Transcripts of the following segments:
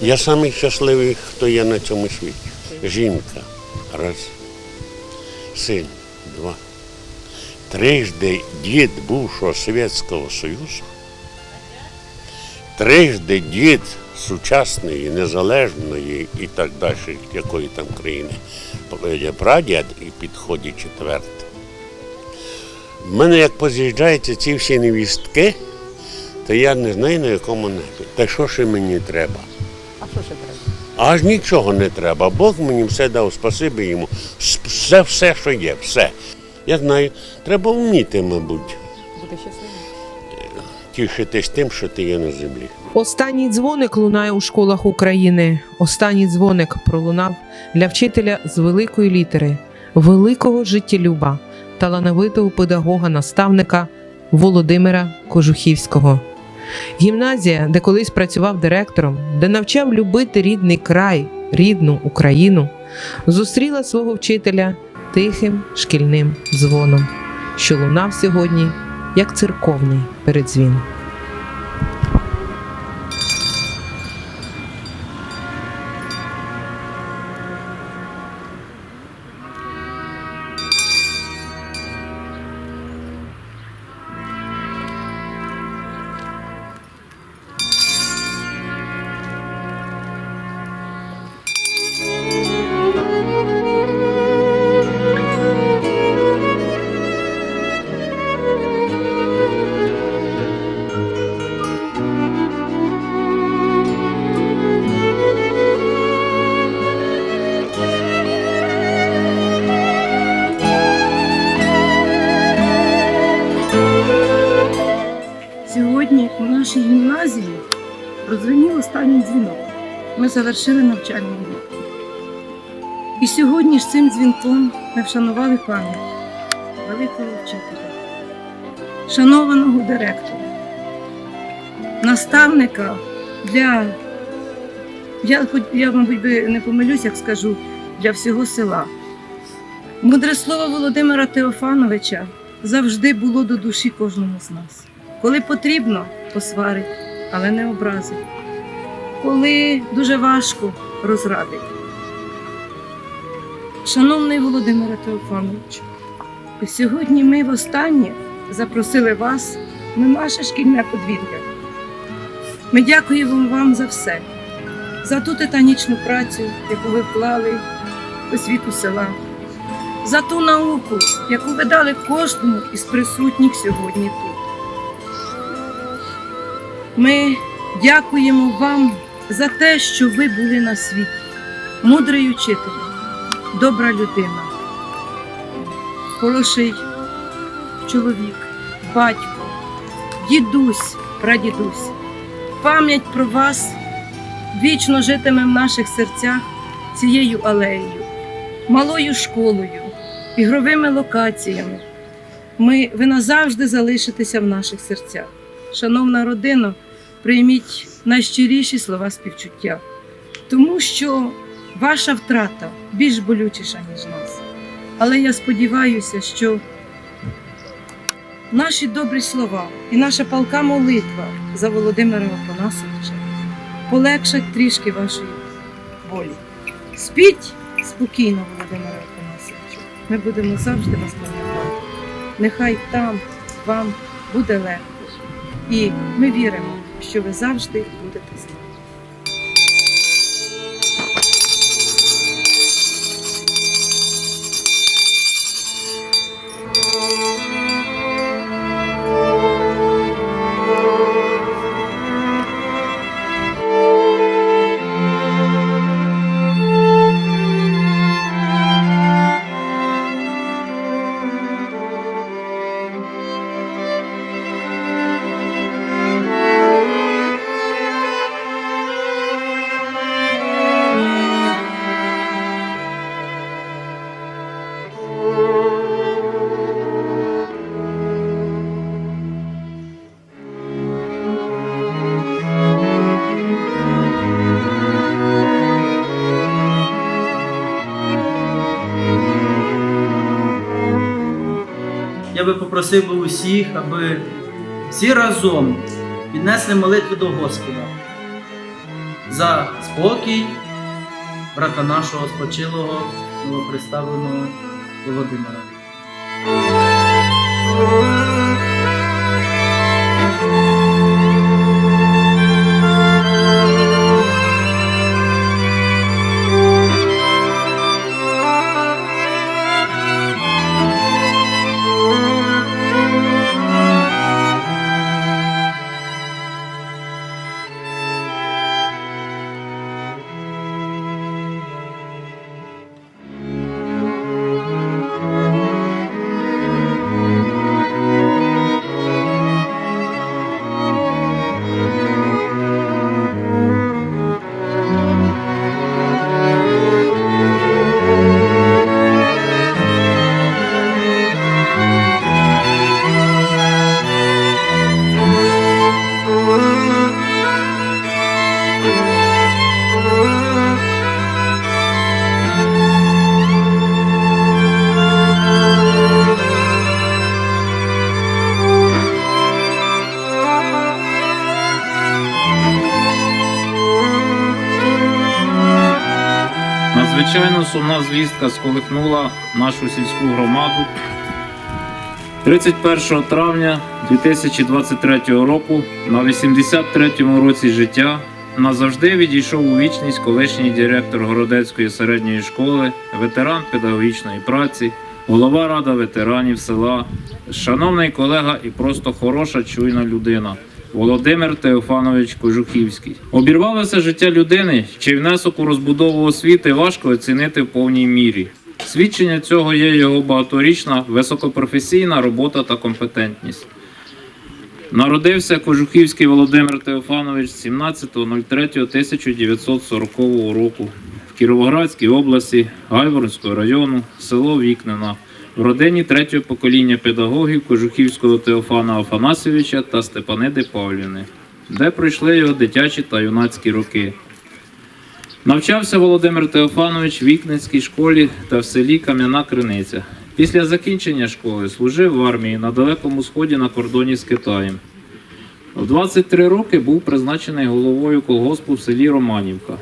Я самий щасливий, хто є на цьому світі. Жінка. Раз. Син. Два. Трижди дід бувшого Совєтського Союзу. Трижди дід сучасної, незалежної і так далі, якої там країни, прадід і підходить четвертий. В мене як поз'їжджаються ці всі невістки, то я не знаю на якому небі. Та що ще мені треба? А що ще треба? Аж нічого не треба. Бог мені все дав, спасибі йому. Все, все, що є, все. Я знаю, треба вміти, мабуть, Бути щасливим. тішитись тим, що ти є на землі. Останній дзвоник лунає у школах України. Останній дзвоник пролунав для вчителя з великої літери, великого життєлюба, талановитого педагога, наставника Володимира Кожухівського. Гімназія, де колись працював директором, де навчав любити рідний край, рідну Україну, зустріла свого вчителя тихим шкільним дзвоном, що лунав сьогодні як церковний передзвін. Нашій гімназії прозвенів останній дзвінок. Ми завершили навчальний рік. І сьогодні ж цим дзвінком ми вшанували пам'ять великого вчителя, шанованого директора, наставника для, я, я, мабуть, би не помилюсь, як скажу, для всього села. Мудре слово Володимира Теофановича завжди було до душі кожному з нас. Коли потрібно, посварить, але не образить. Коли дуже важко, розрадить. Шановний Володимире Теофановичу, сьогодні ми востаннє запросили вас на наше шкільне подвір'я. Ми дякуємо вам за все, за ту титанічну працю, яку ви вклали в освіту села, за ту науку, яку ви дали кожному із присутніх сьогодні тут. Ми дякуємо вам за те, що ви були на світі, мудрий учитель, добра людина, хороший чоловік, батько, дідусь, прадідусь. Пам'ять про вас вічно житиме в наших серцях цією алеєю, малою школою, ігровими локаціями. Ми, ви назавжди залишитеся в наших серцях. Шановна родина, прийміть найщиріші слова співчуття, тому що ваша втрата більш болючіша, ніж нас. Але я сподіваюся, що наші добрі слова і наша палка молитва за Володимира Афанасовича полегшать трішки вашої болі. Спіть спокійно, Володимире Афанасовичу. Ми будемо завжди вас пам'ятати. Нехай там вам буде легко. І ми віримо, що ви завжди будете я би попросив би усіх, аби всі разом піднесли молитву до Господа. за спокій брата нашого спочилого новоприставленого Володимира. Надзвичайно сумна звістка сколихнула нашу сільську громаду. 31 травня 2023 року на 83-му році життя назавжди відійшов у вічність колишній директор Городецької середньої школи, ветеран педагогічної праці, голова рада ветеранів села, шановний колега і просто хороша чуйна людина. Володимир Теофанович Кожухівський. Обірвалося життя людини, чий внесок у розбудову освіти важко оцінити в повній мірі. Свідчення цього є його багаторічна високопрофесійна робота та компетентність. Народився Кожухівський Володимир Теофанович 17.03.1940 року в Кіровоградській області Гайворонського району, село Вікнена, в родині третього покоління педагогів Кожухівського Теофана Афанасьовича та Степаниди Павлівни, де пройшли його дитячі та юнацькі роки. Навчався Володимир Теофанович в Вікненській школі та в селі Кам'яна Криниця. Після закінчення школи служив в армії на Далекому Сході на кордоні з Китаєм. В 23 роки був призначений головою колгоспу в селі Романівка.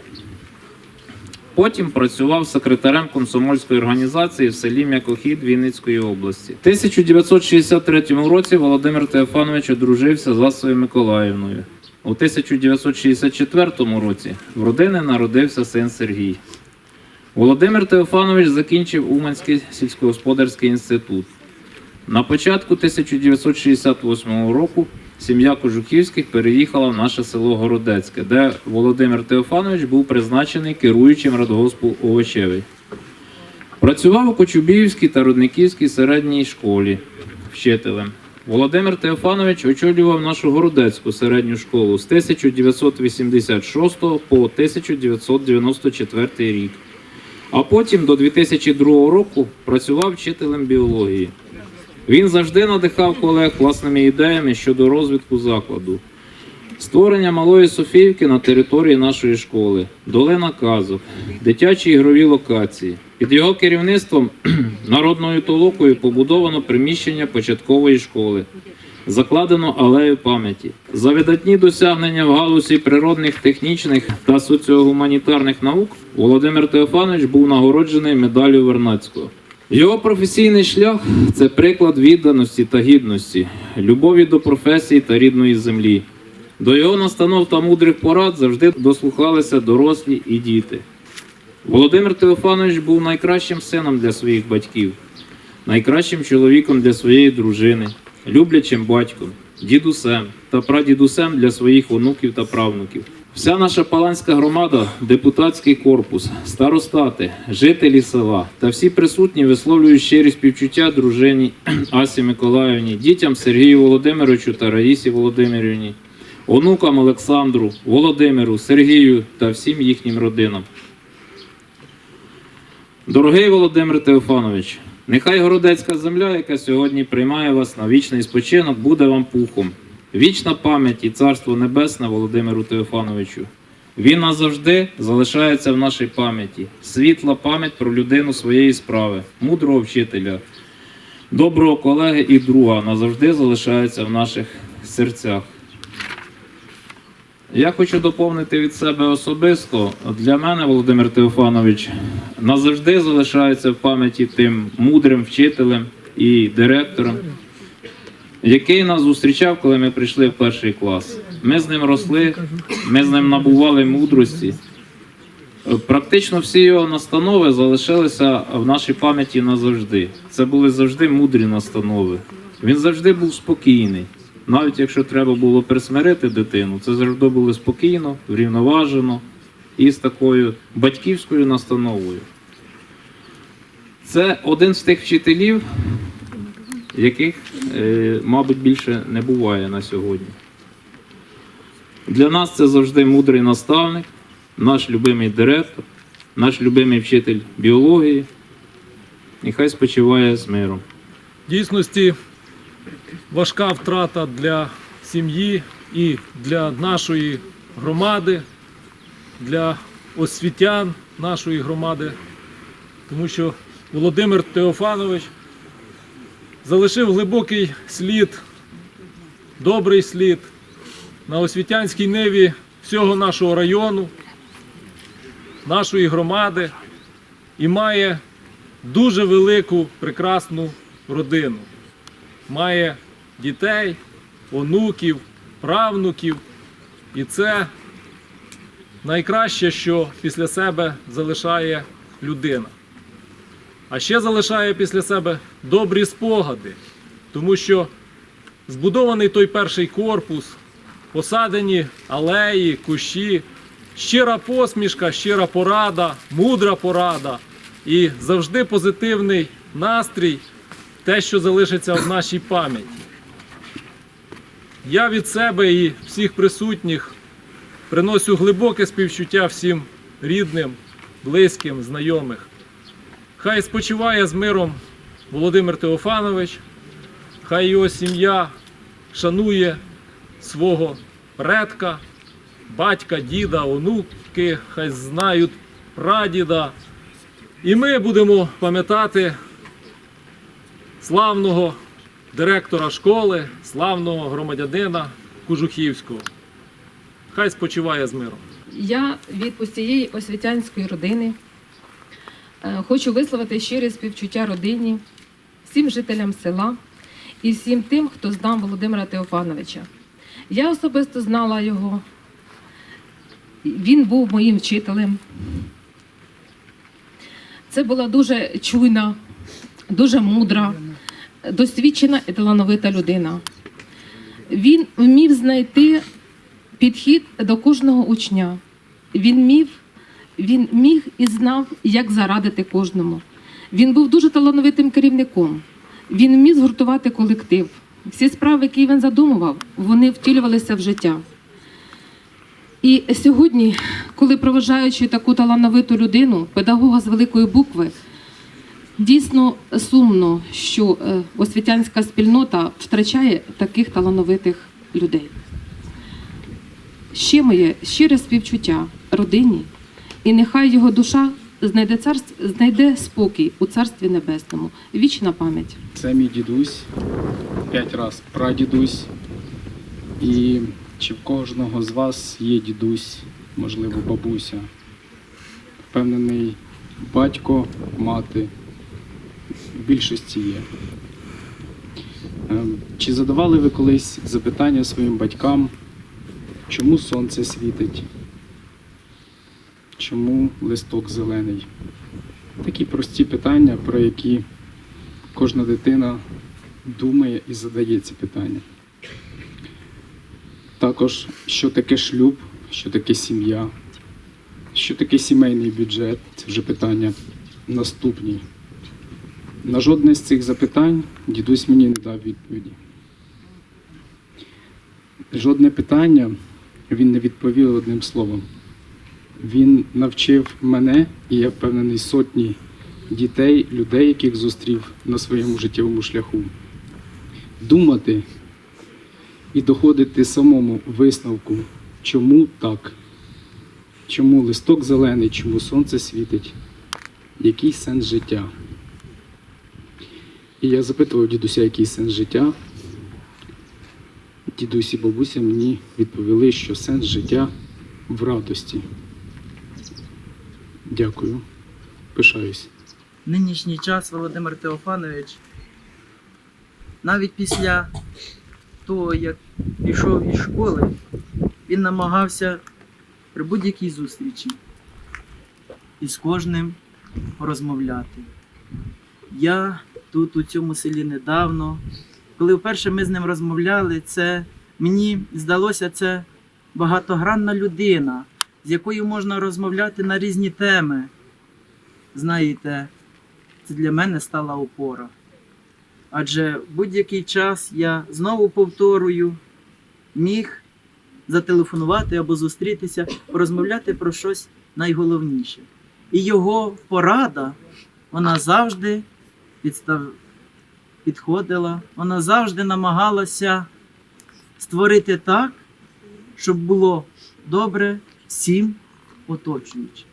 Потім працював секретарем комсомольської організації в селі М'якохід Вінницької області. У 1963 році Володимир Теофанович одружився з Ласою Миколаївною. У 1964 році в родини народився син Сергій. Володимир Теофанович закінчив Уманський сільськогосподарський інститут. На початку 1968 року сім'я Кожухівських переїхала в наше село Городецьке, де Володимир Теофанович був призначений керуючим радгоспу Овочевий. Працював у Кочубіївській та Рудниківській середній школі вчителем. Володимир Теофанович очолював нашу городецьку середню школу з 1986 по 1994 рік. А потім до 2002 року працював вчителем біології. Він завжди надихав колег власними ідеями щодо розвитку закладу. Створення малої Софіївки на території нашої школи, долина казок, дитячі ігрові локації. Під його керівництвом народною толокою побудовано приміщення початкової школи, закладено алею пам'яті. За видатні досягнення в галузі природних, технічних та соціогуманітарних наук Володимир Теофанович був нагороджений медаллю Вернацького. Його професійний шлях це приклад відданості та гідності, любові до професії та рідної землі. До його настанов та мудрих порад завжди дослухалися дорослі і діти. Володимир Теофанович був найкращим сином для своїх батьків, найкращим чоловіком для своєї дружини, люблячим батьком, дідусем та прадідусем для своїх онуків та правнуків. Вся наша паланська громада, депутатський корпус, старостати, жителі села та всі присутні висловлюють щирі співчуття дружині Асі Миколаївні, дітям Сергію Володимировичу та Раїсі Володимирівні, онукам Олександру, Володимиру, Сергію та всім їхнім родинам. Дорогий Володимир Теофанович, нехай городецька земля, яка сьогодні приймає вас на вічний спочинок, буде вам пухом. Вічна пам'ять і царство небесне Володимиру Теофановичу. Він назавжди залишається в нашій пам'яті. Світла пам'ять про людину своєї справи, мудрого вчителя, доброго колеги і друга назавжди залишається в наших серцях. Я хочу доповнити від себе особисто. Для мене Володимир Теофанович назавжди залишається в пам'яті тим мудрим вчителем і директором, який нас зустрічав, коли ми прийшли в перший клас. Ми з ним росли, ми з ним набували мудрості. Практично всі його настанови залишилися в нашій пам'яті назавжди. Це були завжди мудрі настанови. Він завжди був спокійний. Навіть якщо треба було присмирити дитину, це завжди було спокійно, врівноважено і з такою батьківською настановою. Це один з тих вчителів, яких, е, мабуть, більше не буває на сьогодні. Для нас це завжди мудрий наставник, наш любимий директор, наш любимий вчитель біології. І хай спочиває з миром. Дійсності важка втрата для сім'ї і для нашої громади, для освітян нашої громади, тому що Володимир Теофанович залишив глибокий слід, добрий слід на освітянській ниві всього нашого району, нашої громади і має дуже велику прекрасну родину. Має дітей, онуків, правнуків. І це найкраще, що після себе залишає людина. А ще залишає після себе добрі спогади, тому що збудований той перший корпус, посадені алеї, кущі, щира посмішка, щира порада, мудра порада і завжди позитивний настрій, те, що залишиться в нашій пам'яті. Я від себе і всіх присутніх приношу глибоке співчуття всім рідним, близьким, знайомих. Хай спочиває з миром Володимир Теофанович, хай його сім'я шанує свого предка, батька, діда, онуки, хай знають прадіда. І ми будемо пам'ятати славного директора школи, славного громадянина Кужухівського. Хай спочиває з миром. Я від усієї освітянської родини хочу висловити щире співчуття родині, всім жителям села і всім тим, хто знав Володимира Теофановича. Я особисто знала його. Він був моїм вчителем. Це була дуже чуйна, дуже мудра, досвідчена і талановита людина. Він вмів знайти підхід до кожного учня. Він міг, він міг і знав, як зарадити кожному. Він був дуже талановитим керівником. Він вмів згуртувати колектив. Всі справи, які він задумував, вони втілювалися в життя. І сьогодні, коли проважаючи таку талановиту людину, педагога з великої букви, дійсно сумно, що е, освітянська спільнота втрачає таких талановитих людей. Ще моє щире співчуття родині, і нехай його душа знайде царств, знайде спокій у царстві небесному. Вічна пам'ять. Це мій дідусь, п'ять раз прадідусь. І чи в кожного з вас є дідусь, можливо, бабуся, впевнений батько, мати. В більшості є. Ем, Чи задавали ви колись запитання своїм батькам, чому сонце світить? Чому листок зелений? Такі прості питання, про які кожна дитина думає і задає ці питання. Також, що таке шлюб, що таке сім'я, що таке сімейний бюджет це вже питання наступні. На жодне з цих запитань дідусь мені не дав відповіді. Жодне питання він не відповів одним словом. Він навчив мене, і я впевнений, сотні дітей, людей, яких зустрів на своєму життєвому шляху, думати і доходити самому висновку, чому так, чому листок зелений, чому сонце світить, який сенс життя. І я запитував дідуся, який сенс життя. дідусь і бабуся мені відповіли, що сенс життя в радості. Дякую. Пишаюсь. Нинішній час Володимир Теофанович, навіть після того, як пішов із школи, він намагався при будь-якій зустрічі із кожним порозмовляти. Я тут, у цьому селі, недавно. Коли вперше ми з ним розмовляли, це мені здалося це багатогранна людина, з якою можна розмовляти на різні теми. Знаєте, це для мене стала опора. Адже будь-який час я знову повторюю, міг зателефонувати або зустрітися, порозмовляти про щось найголовніше. І його порада, вона завжди підстав... підходила, вона завжди намагалася створити так, щоб було добре всім оточуючим.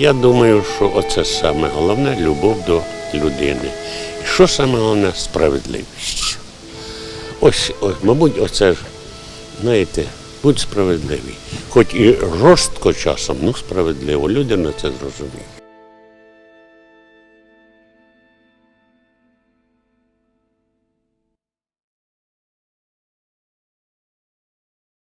Я думаю, що оце саме головне любов до людини. І що саме головне справедливість. Ось, ось, мабуть, оце ж, знаєте, будь справедливий. Хоч і жорстко часом, ну справедливо. Люди на це зрозуміють.